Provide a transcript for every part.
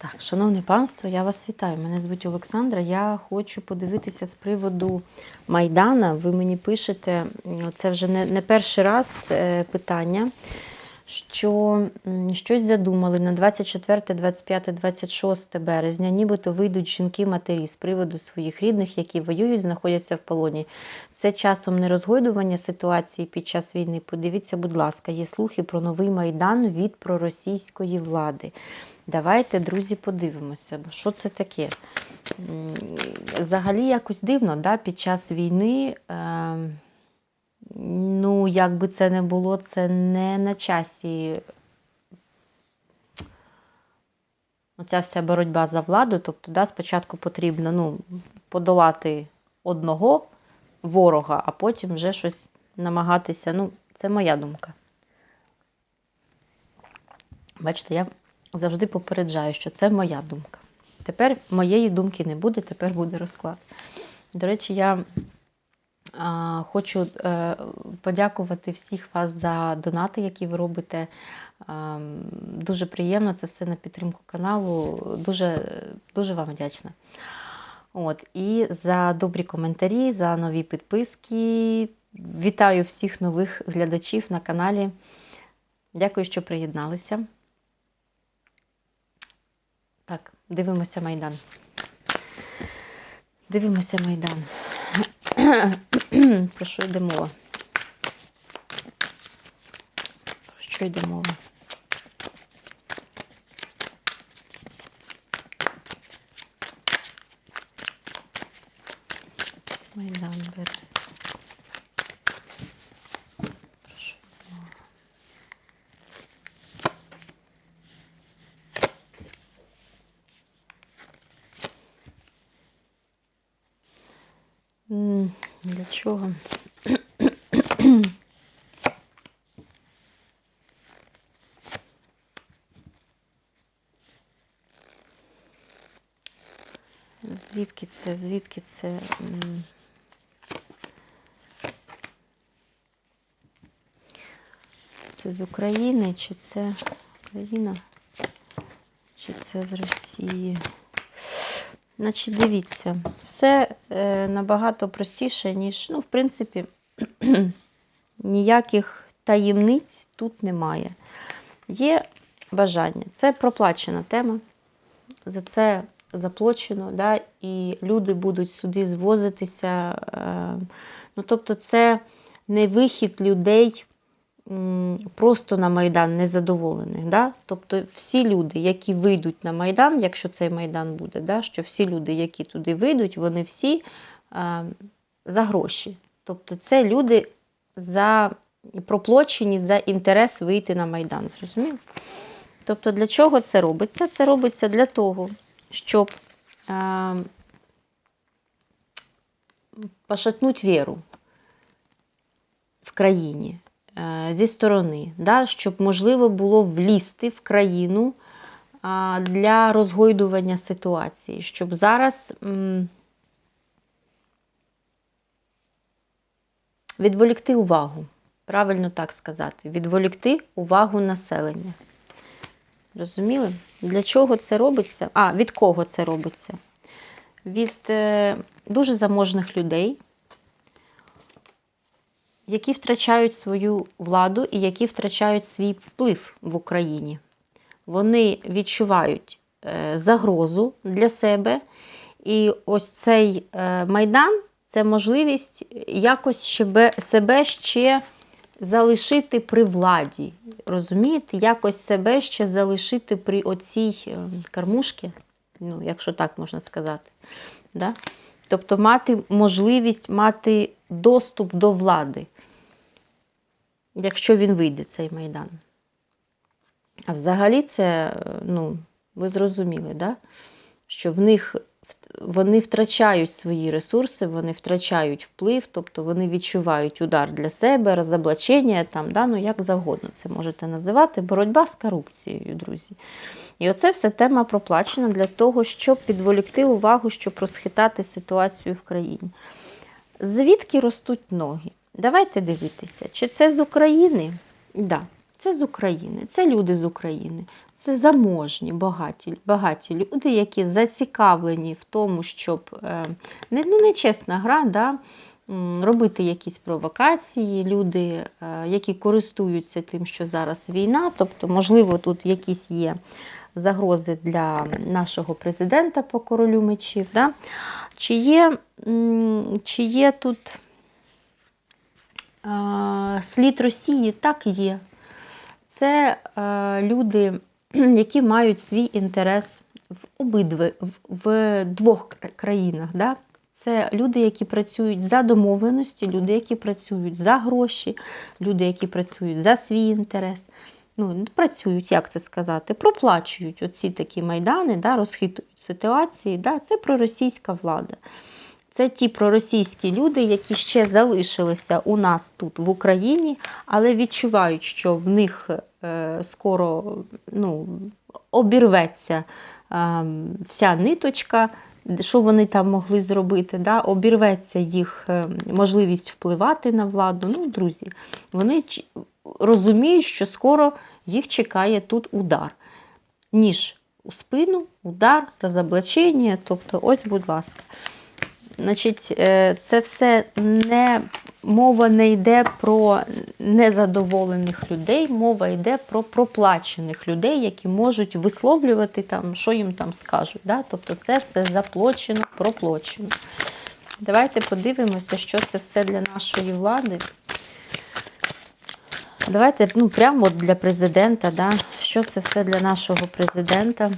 Так, шановне панство, я вас вітаю. Мене звуть Олександра. Я хочу подивитися з приводу Майдана. Ви мені пишете, це вже не, не перший раз е, питання, що щось задумали на 24, 25, 26 березня, нібито вийдуть жінки-матері з приводу своїх рідних, які воюють, знаходяться в полоні. Це часом не розгойдування ситуації під час війни. Подивіться, будь ласка, є слухи про новий майдан від проросійської влади. Давайте, друзі, подивимося, бо що це таке? Взагалі якось дивно, да? під час війни, е, ну, як би це не було, це не на часі. Оця вся боротьба за владу. Тобто, да, спочатку потрібно ну, подолати одного ворога, а потім вже щось намагатися. Ну, це моя думка. Бачите, я завжди попереджаю, що це моя думка. Тепер моєї думки не буде, тепер буде розклад. До речі, я хочу е, подякувати всіх вас за донати, які ви робите. Дуже приємно це все на підтримку каналу. Дуже, дуже вам вдячна. От, і за добрі коментарі, за нові підписки. Вітаю всіх нових глядачів на каналі. Дякую, що приєдналися. Так, дивимося Майдан. Дивимося Майдан. Про що йде мова? Про що йде мова? Майдан вересня. Про що йде мова? М, Для чого? Звідки це? Звідки це? Це з України, чи це Україна? Чи це з Росії? Значить, дивіться, все е, набагато простіше, ніж, ну, в принципі, ніяких таємниць тут немає. Є бажання. Це проплачена тема, за це заплачено, да, і люди будуть сюди звозитися. Е, ну, тобто, це не вихід людей просто на Майдан незадоволених. Да? Тобто всі люди, які вийдуть на Майдан, якщо цей Майдан буде, да, що всі люди, які туди вийдуть, вони всі е, за гроші. Тобто це люди за проплачені за інтерес вийти на Майдан. Зрозуміло? Тобто, для чого це робиться? Це робиться для того, щоб е, пошатнуть віру в країні зі сторони, да, щоб можливо було влізти в країну для розгойдування ситуації, щоб зараз відволікти увагу, правильно так сказати, відволікти увагу населення. Розуміли? Для чого це робиться? А, від кого це робиться? Від е, дуже заможних людей, які втрачають свою владу і які втрачають свій вплив в Україні. Вони відчувають е, загрозу для себе. І ось цей е, майдан це можливість якось себе, ще залишити при владі. Розумієте, якось себе ще залишити при оцій е, кормушці, ну, якщо так можна сказати. Да? Тобто мати можливість мати доступ до влади, якщо він вийде, цей майдан. А взагалі це, е, ну, ви зрозуміли, да? що в них вони втрачають свої ресурси, вони втрачають вплив, тобто вони відчувають удар для себе, розоблачення, там, да? ну, як завгодно це можете називати, боротьба з корупцією, друзі. І оце все тема проплачена для того, щоб відволікти увагу, щоб розхитати ситуацію в країні. Звідки ростуть ноги? Давайте дивитися, чи це з України? Да. Це з України, це люди з України, це заможні, багаті, багаті люди, які зацікавлені в тому, щоб е, не, ну, не чесна гра, да, робити якісь провокації, люди, е, які користуються тим, що зараз війна, тобто, можливо, тут якісь є загрози для нашого президента по королю мечів. Да? Чи, є, чи є тут слід Росії? Так є. Це е, люди, які мають свій інтерес в обидві, в двох країнах. Да? Це люди, які працюють за домовленості, люди, які працюють за гроші, люди, які працюють за свій інтерес. Ну, працюють, як це сказати, проплачують оці такі майдани, да, розхитують ситуації. Да, це проросійська влада. Це ті проросійські люди, які ще залишилися у нас тут в Україні, але відчувають, що в них е, скоро ну, обірветься е, вся ниточка, що вони там могли зробити, да? обірветься їх е, можливість впливати на владу. Ну, друзі, вони розуміють, що скоро їх чекає тут удар. Ніж у спину, удар, розоблачення. Тобто, ось, будь ласка. Значить, е, це все не мова не йде про незадоволених людей, мова йде про проплачених людей, які можуть висловлювати там, що їм там скажуть. Да? Тобто це все заплачено, проплачено. Давайте подивимося, що це все для нашої влади. Давайте ну, прямо для президента, да? що це все для нашого президента.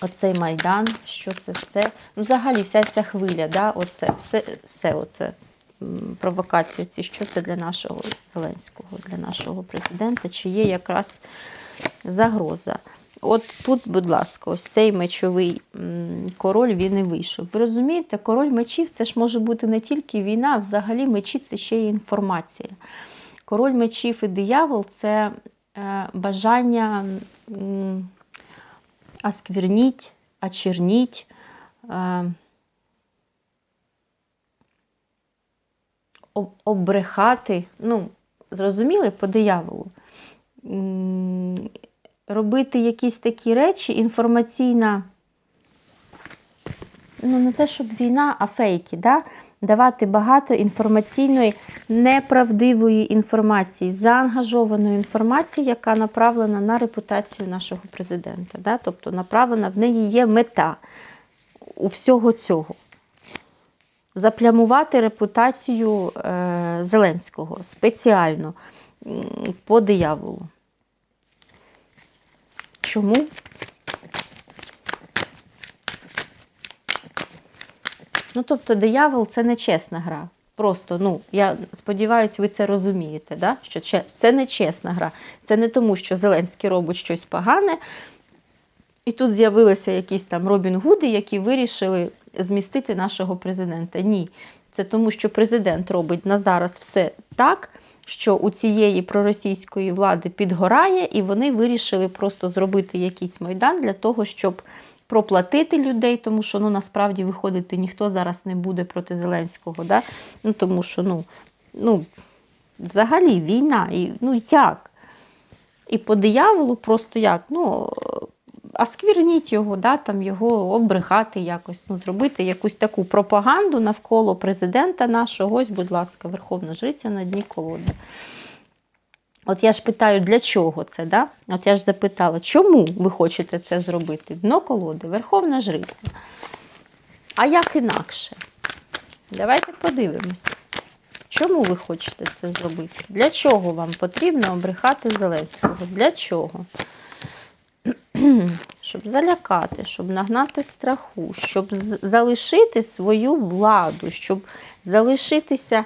Оцей майдан, що це все. Ну, взагалі, вся ця хвиля, да? оце, все, все оце провокації, ці, що це для нашого Зеленського, для нашого президента, чи є якраз загроза. От тут, будь ласка, ось цей мечовий король він і вийшов. Ви розумієте, король мечів це ж може бути не тільки війна, а взагалі мечі це ще й інформація. Король мечів і диявол це е, бажання. Осквернить, очернить, об- обрехати. Ну, зрозуміли по дияволу. Робити якісь такі речі, інформаційна, ну не те, щоб війна, а фейки, да? давати багато інформаційної, неправдивої інформації, заангажованої інформації, яка направлена на репутацію нашого президента. Да? Тобто направлена в неї є мета у всього цього. Заплямувати репутацію е, Зеленського спеціально по дияволу. Чому? Ну, тобто, диявол це не чесна гра. Просто, ну, я сподіваюся, ви це розумієте, да? що це не чесна гра. Це не тому, що Зеленський робить щось погане, і тут з'явилися якісь там Робін Гуди, які вирішили змістити нашого президента. Ні. Це тому, що президент робить на зараз все так, що у цієї проросійської влади підгорає, і вони вирішили просто зробити якийсь майдан для того, щоб проплатити людей, тому що ну насправді виходити ніхто зараз не буде проти Зеленського. Да? Ну, тому що ну, ну, взагалі війна. І, ну як? І по дияволу просто як? Ну, оскверніть його, да, там його обрехати якось, ну, зробити якусь таку пропаганду навколо президента нашого. Будь ласка, Верховна Жриця на дні колоди. От я ж питаю, для чого це? Да? От я ж запитала, чому ви хочете це зробити? Дно колоди, Верховна Жриця. А як інакше? Давайте подивимося. Чому ви хочете це зробити? Для чого вам потрібно обрехати Зеленського? Для чого? щоб залякати, щоб нагнати страху, щоб залишити свою владу, щоб залишитися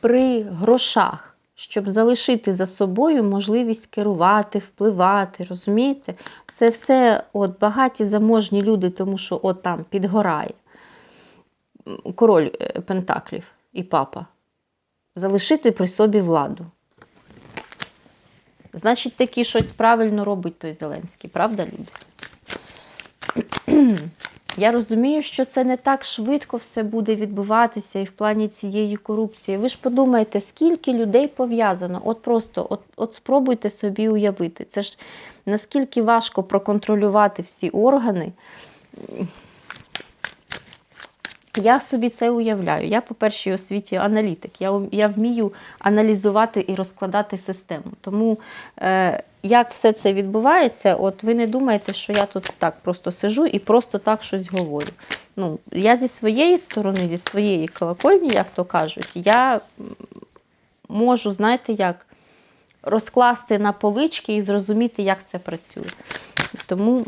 при грошах, щоб залишити за собою можливість керувати, впливати, розумієте? Це все от багаті заможні люди, тому що от там підгорає король е, Пентаклів і папа. Залишити при собі владу. Значить, таки щось правильно робить той Зеленський, правда, люди? Я розумію, що це не так швидко все буде відбуватися і в плані цієї корупції. Ви ж подумайте, скільки людей пов'язано. От просто от, от спробуйте собі уявити. Це ж наскільки важко проконтролювати всі органи. Я собі це уявляю. Я, по першій освіті аналітик. Я, я вмію аналізувати і розкладати систему. Тому е, як все це відбувається, от ви не думаєте, що я тут так просто сижу і просто так щось говорю. Ну, я зі своєї сторони, зі своєї колокольні, як то кажуть, я можу, знаєте, як розкласти на полички і зрозуміти, як це працює. Тому.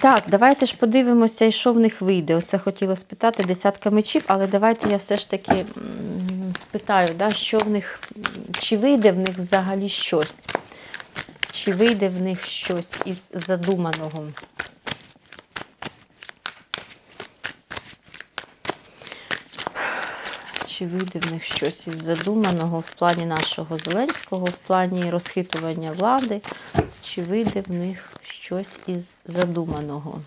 Так, давайте ж подивимося, що в них вийде. Оце хотіла спитати десятка мечів, але давайте я все ж таки спитаю, да, що в них, чи вийде в них взагалі щось? Чи вийде в них щось із задуманого? Чи вийде в них щось із задуманого в плані нашого Зеленського, в плані розхитування влади? Чи вийде в них щось із задуманого?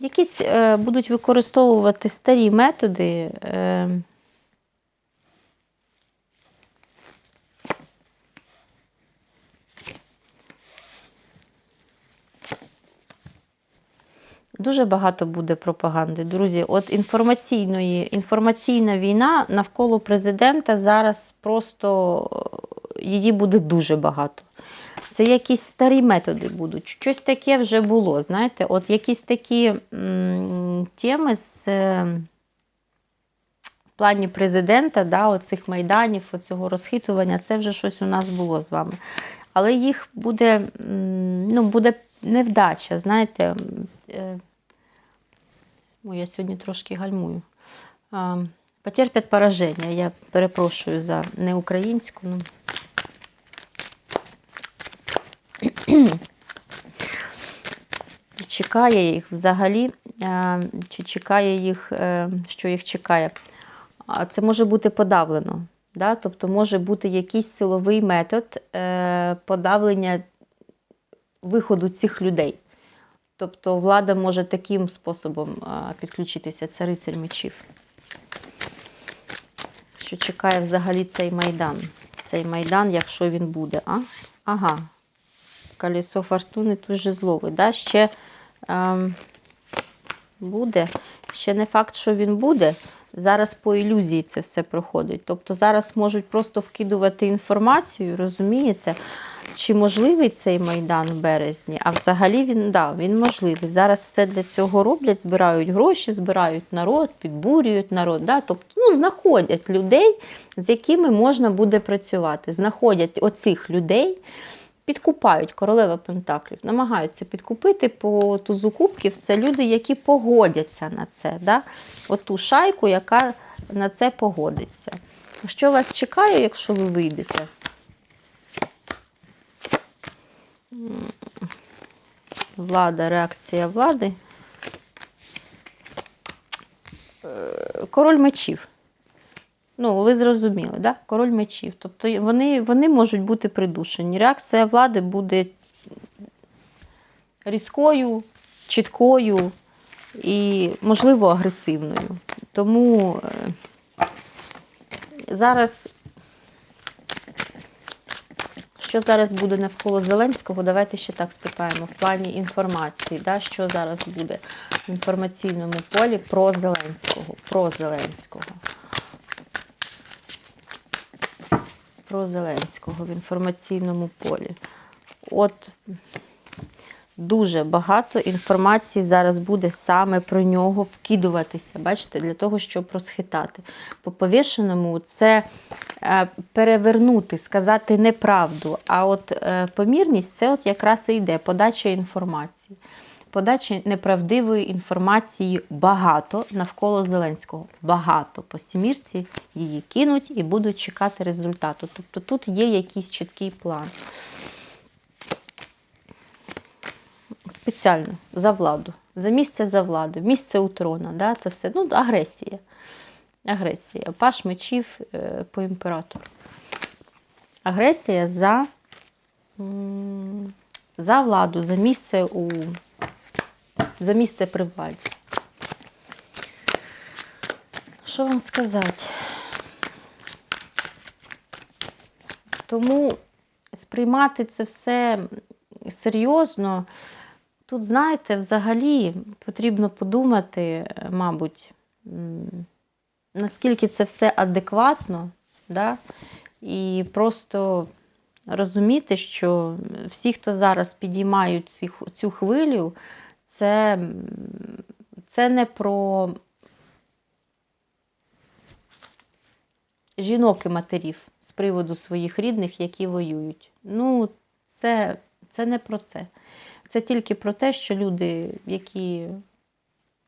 Якісь е, будуть використовувати старі методи. Е, Дуже багато буде пропаганди. Друзі, от інформаційної, інформаційна війна навколо президента зараз просто е, її буде дуже багато. Це якісь старі методи будуть. Щось таке вже було. Знаєте, от якісь такі теми з е, в плані президента, да, оцих майданів, оцього розхитування, це вже щось у нас було з вами. Але їх буде, ну, буде невдача, знаєте. е, Ой, я сьогодні трошки гальмую. Потерпять пораження. Я перепрошую за неукраїнську. Ну. Чекає їх взагалі, чи чекає їх, е, що їх чекає? Це може бути подавлено. Да? Тобто може бути якийсь силовий метод е, подавлення виходу цих людей. Тобто влада може таким способом підключитися. Це мечів. Що чекає взагалі цей майдан? Цей майдан, якщо він буде. А? Ага. Колесо фортуни тут жезловий. Да? Ще ем, буде. Ще не факт, що він буде. Зараз по ілюзії це все проходить. Тобто зараз можуть просто вкидувати інформацію, розумієте? Чи можливий цей майдан в березні? А взагалі він да, він можливий. Зараз все для цього роблять, збирають гроші, збирають народ, підбурюють народ. Да? Тобто ну, знаходять людей, з якими можна буде працювати. Знаходять оцих людей, підкупають королева Пентаклів, намагаються підкупити по тузу кубків. Це люди, які погодяться на це. Да? От шайку, яка на це погодиться. Що вас чекає, якщо ви вийдете? Влада, реакція влади. Е, Король мечів. Ну, ви зрозуміли, да? король мечів. Тобто вони, вони можуть бути придушені. Реакція влади буде різкою, чіткою і, можливо, агресивною. Тому е, зараз що зараз буде навколо Зеленського? Давайте ще так спитаємо в плані інформації. Да? Що зараз буде в інформаційному полі про Зеленського? Про Зеленського. Про Зеленського в інформаційному полі. От дуже багато інформації зараз буде саме про нього вкидуватися. Бачите, для того, щоб розхитати. По повішеному це перевернути, сказати неправду. А от е, помірність це от якраз і йде подача інформації. Подача неправдивої інформації багато навколо Зеленського. Багато. По сімірці її кинуть і будуть чекати результату. Тобто тут є якийсь чіткий план. Спеціально за владу, за місце за владу, місце у трона. Да? Це все ну, агресія. Агресія. Паш мечів е, по імператору. агресія за, за владу, за місце у за місце при владі. Що вам сказати? Тому сприймати це все серйозно. Тут, знаєте, взагалі потрібно подумати, мабуть, наскільки це все адекватно, да? і просто розуміти, що всі, хто зараз підіймають ці, цю хвилю, це, це не про жінок і матерів з приводу своїх рідних, які воюють. Ну, це, це не про це. Це тільки про те, що люди, які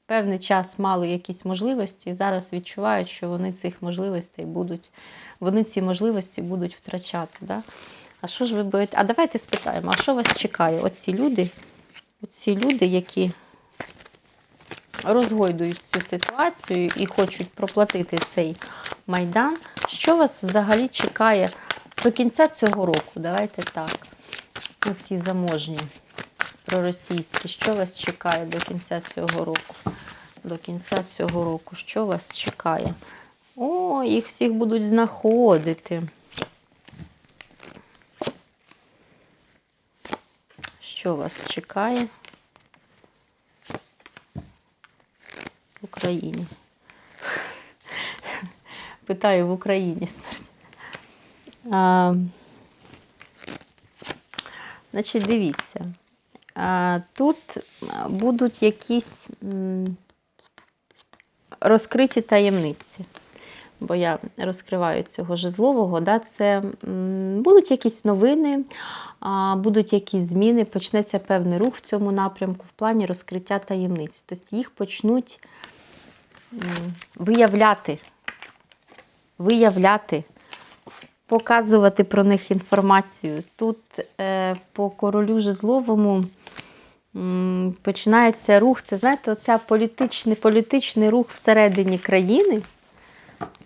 певний час мали якісь можливості, і зараз відчувають, що вони цих можливостей будуть, вони ці можливості будуть втрачати. Да? А що ж ви боїте? А давайте спитаємо, а що вас чекає? Оці люди, оці люди, які розгойдують цю ситуацію і хочуть проплатити цей майдан. Що вас взагалі чекає до кінця цього року? Давайте так. Оці заможні проросійські. Що вас чекає до кінця цього року? До кінця цього року. Що вас чекає? О, їх всіх будуть знаходити. Що вас чекає в Україні? Питаю в Україні смерть. А, значить, дивіться. Тут будуть якісь розкриті таємниці. Бо я розкриваю цього жезлового, да, це будуть якісь новини, будуть якісь зміни, почнеться певний рух в цьому напрямку в плані розкриття таємниць. Тобто їх почнуть виявляти, виявляти, показувати про них інформацію. Тут е, по королю жезловому м, починається рух. Це знаєте, оця політичний, політичний рух всередині країни,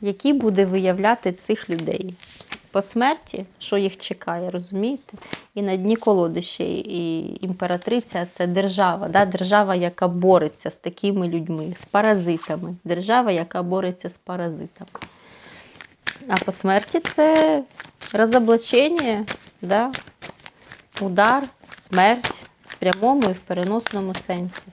який буде виявляти цих людей. По смерті, що їх чекає, розумієте? І на дні колоди і імператриця це держава, да? держава, яка бореться з такими людьми, з паразитами. Держава, яка бореться з паразитами. А по смерті це розоблачення, да? удар, смерть в прямому і в переносному сенсі.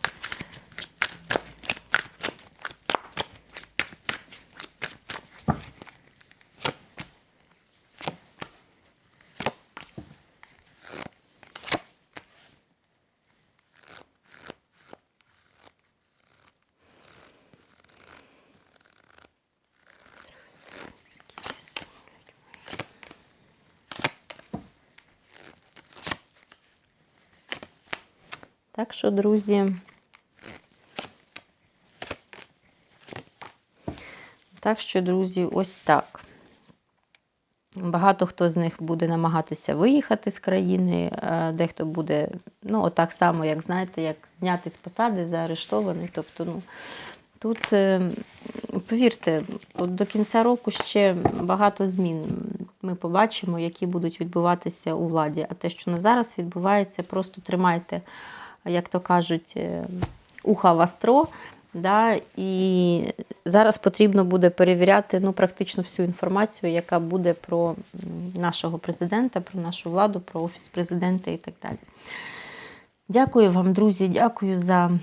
Так що, друзі, так що, друзі, ось так. Багато хто з них буде намагатися виїхати з країни, е, дехто буде, ну, отак само, як знаєте, як зняти з посади, заарештований. Тобто, ну, тут, е, повірте, до кінця року ще багато змін ми побачимо, які будуть відбуватися у владі. А те, що на зараз відбувається, просто тримайте, як то кажуть, е, уха востро. Да, і зараз потрібно буде перевіряти ну, практично всю інформацію, яка буде про нашого президента, про нашу владу, про офіс президента і так далі. Дякую вам, друзі, дякую за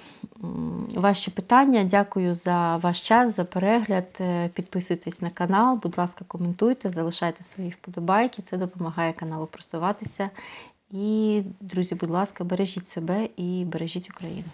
ваші питання, дякую за ваш час, за перегляд. Е, Підписуйтесь на канал, будь ласка, коментуйте, залишайте свої вподобайки, це допомагає каналу просуватися. І, друзі, будь ласка, бережіть себе і бережіть Україну.